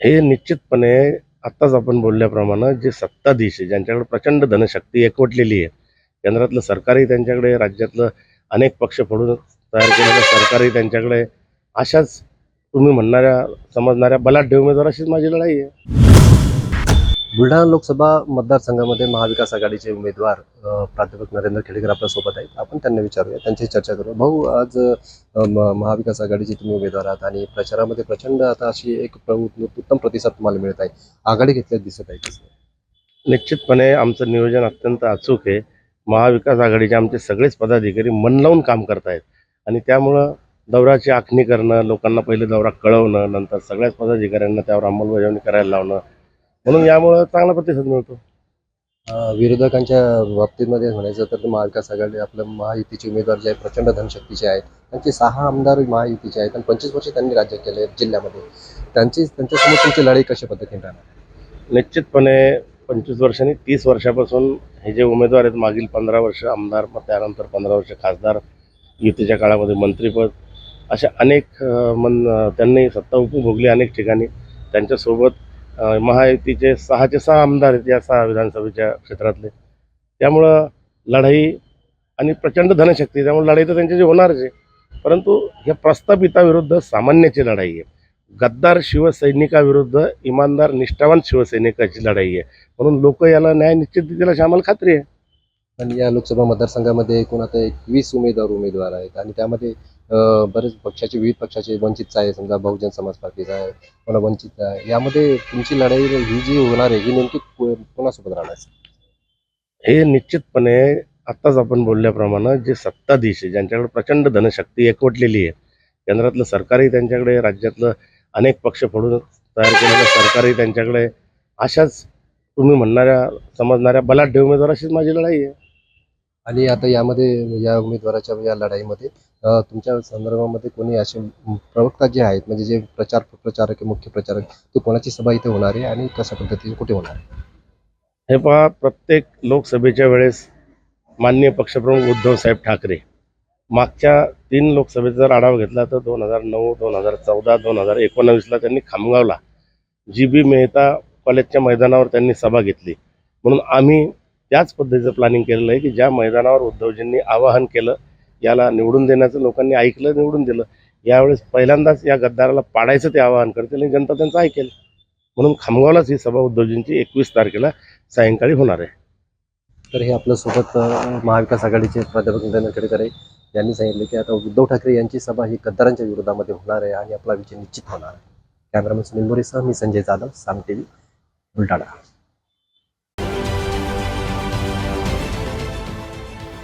हे निश्चितपणे आत्ताच आपण बोलल्याप्रमाणे जे सत्ताधीश आहे ज्यांच्याकडे प्रचंड धनशक्ती एकवटलेली आहे केंद्रातलं सरकारही त्यांच्याकडे राज्यातलं अनेक पक्ष फोडून तयार केलेलं सरकारही त्यांच्याकडे अशाच तुम्ही म्हणणाऱ्या समजणाऱ्या बलाढ्य उमेदवाराशीच माझी लढाई आहे. बुलढाणा लोकसभा मतदारसंघामध्ये महाविकास आघाडीचे उमेदवार प्राध्यापक नरेंद्र खेडेकर आपल्यासोबत आहेत. आपण त्यांना विचारूया त्यांची चर्चा करूया. भाऊ आज म- महाविकास आघाडीचे तुम्ही उमेदवार आहात आणि प्रचारामध्ये प्रचंड आता अशी एक उत्तम प्रतिसाद तुम्हाला मिळत आहे. आघाडी घेतल्यात दिसत आहे निश्चितपणे आमचं नियोजन अत्यंत अचूक आहे. महाविकास आघाडीचे आमचे सगळेच पदाधिकारी मन लावून काम करतायत. आणि त्यामुळं दौऱ्याची आखणी करणं लोकांना पहिले दौरा कळवणं नंतर सगळ्याच पदाधिकाऱ्यांना त्यावर अंमलबजावणी करायला लावणं म्हणून यामुळं चांगला प्रतिसाद मिळतो. अ, विरोधकांच्या बाबतीमध्ये म्हणायचं तर महाविकास आघाडी आपलं महायुतीचे उमेदवार जे आहेत प्रचंड धनशक्तीचे आहेत. त्यांचे सहा आमदार महायुतीचे आहेत आणि पंचवीस वर्ष त्यांनी राज्य केले जिल्ह्यामध्ये. त्यांची त्यांच्यासमोर तुमची लढाई कशा पद्धतीने राहणार? निश्चितपणे पंचवीस वर्षांनी तीस वर्षापासून हे जे उमेदवार आहेत मागील पंधरा वर्ष आमदार मग त्यानंतर पंधरा वर्ष खासदार युतीच्या काळामध्ये मंत्रीपद अशा अनेक अ, मन त्यांनी सत्ता उपभोगली अनेक ठिकाणी. त्यांच्यासोबत महायुतीचे सहाचे सहा आमदार आहेत या सहा विधानसभेच्या क्षेत्रातले. त्यामुळं लढाई आणि प्रचंड धनशक्ती त्यामुळे लढाई तर त्यांच्याशी होणारच आहे. परंतु ह्या प्रस्थापिताविरुद्ध सामान्याची लढाई आहे. गद्दार शिवसैनिकाविरुद्ध इमानदार निष्ठावान शिवसैनिकाची लढाई आहे. म्हणून लोक याला न्याय निश्चित देतील अशी आम्हाला खात्री आहे. आणि या लोकसभा मतदारसंघामध्ये एकूण आता एकवीस उमेदवार उमेदवार आहेत आणि त्यामध्ये बरेच पक्षाचे विविध पक्षाचे वंचितचा आहे समजा बहुजन समाज पार्टीचा आहे कोणा वंचित आहे यामध्ये तुमची लढाई ही जी होणार आहे ही नेमकी को- कोणासोबत राहणार हे निश्चितपणे आत्ताच आपण बोलल्याप्रमाणे जे सत्ताधीश आहे ज्यांच्याकडे प्रचंड धनशक्ती एकवटलेली आहे केंद्रातलं सरकारही त्यांच्याकडे राज्यातलं अनेक पक्ष फोडून तयार केलेलं सरकारही त्यांच्याकडे अशाच तुम्ही म्हणणाऱ्या समजणाऱ्या बलाढ्य उमेदवाराशीच माझी लढाई आहे. आणि आता यामध्ये या उमेदवाराच्या या लढाईमध्ये तुमच्या संदर्भामध्ये कोणी असे प्रवक्ता जे आहेत म्हणजे जे प्रचार प्रचारक मुख्य प्रचारक तो कोणाची सभा इथे होणार आहे आणि कशा पद्धतीने कुठे होणार आहे? हे पहा प्रत्येक लोकसभेच्या वेळेस माननीय पक्षप्रमुख उद्धव साहेब ठाकरे मागच्या तीन लोकसभेचा जर आढावा घेतला तर दोन हजार नऊ दोन हजार चौदा दोन हजार एकोणावीसला त्यांनी खामगावला जी बी मेहता कॉलेजच्या मैदानावर त्यांनी सभा घेतली. म्हणून आम्ही त्याच पद्धतीचं प्लॅनिंग केलेलं आहे की ज्या मैदानावर उद्धवजींनी आवाहन केलं याला निवडून देण्याचं लोकांनी ऐकलं निवडून दिलं यावेळेस पहिल्यांदाच या गद्दाराला पाडायचं ते आवाहन करतील आणि जनता त्यांचं ऐकेल. म्हणून खामगावलाच ही सभा उद्धवजींची एकवीस तारखेला सायंकाळी होणार आहे. तर हे आपल्यासोबत महाविकास आघाडीचे प्राध्यापक नरेंद्र खेडेकर आहे यांनी सांगितले की आता उद्धव ठाकरे यांची सभा ही गद्दारांच्या विरोधामध्ये होणार आहे आणि आपला विजय निश्चित होणार आहे. कॅमेरामॅन सुनील मोरेसह मी संजय जाधव साम टी व्ही बुलढाणा.